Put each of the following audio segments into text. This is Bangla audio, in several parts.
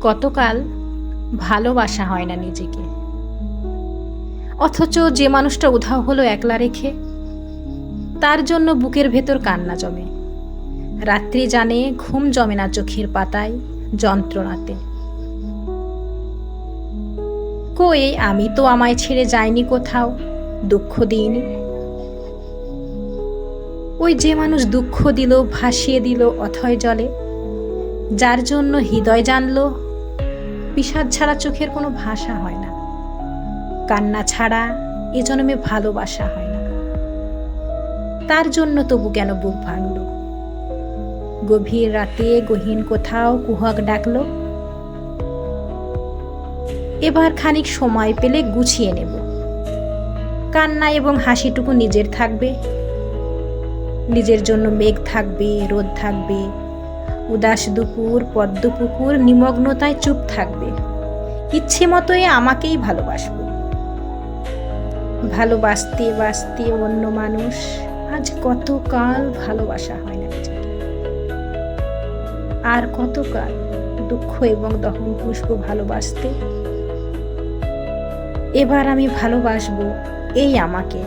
কতকাল ভালোবাসা হয় না নিজেকে। অথচ যে মানুষটা উধাও হলো একলা রেখে, তার জন্য বুকের ভেতর কান্না জমে। রাত্রি জানে ঘুম জমে না চোখের পাতায় যন্ত্রণাতে। কই, আমি তো আমায় ছেড়ে যাইনি কোথাও, দুঃখ দিইনি ওই যে মানুষ দুঃখ দিল, ভাসিয়ে দিল অথয় জলে, যার জন্য হৃদয় জানলো বিষাদ ছাড়া চোখের কোনো ভাষা হয় না। কান্না ছাড়া এ জন্মে ভালোবাসা হয় না। তার জন্য তবু কেন বুক ভাঙল? গভীর রাতে গহীন কোথাও কুহক ডাকল। এবার খানিক সময় পেলে গুছিয়ে নেব। কান্না এবং হাসিটুকু নিজের থাকবে। নিজের জন্য মেঘ থাকবে, রোদ থাকবে উদাস দুপুর, পদ্ম পুকুর, নিমগ্নতায় চুপ থাকবে। ইচ্ছে মতোই আমাকেই ভালোবাসবো। ভালোবাসতে বাসতে অন্য মানুষ, আজ কতকাল ভালোবাসা হয় না। আর কতকাল দুঃখ এবং দহন পুষ্প ভালোবাসতে? এবার আমি ভালোবাসবো এই আমাকে।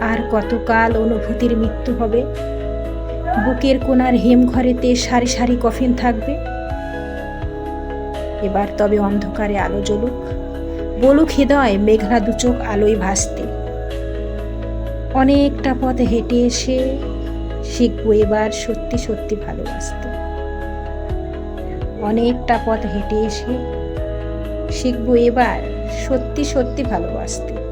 আর কতকাল অনুভূতির মৃত্যু হবে? বুকের কোনার হেম ঘরেতে সারি সারি কফিন থাকবে। এবার তবে অন্ধকারে আলো জ্বলুক। বলুক হৃদয়, মেঘলা দুচোখ আলোয় ভাসতে। অনেকটা পথ হেঁটে এসে শিখব এবার সত্যি সত্যি ভালোবাসতে। অনেকটা পথ হেঁটে এসে শিখব এবার সত্যি সত্যি ভালোবাসতে।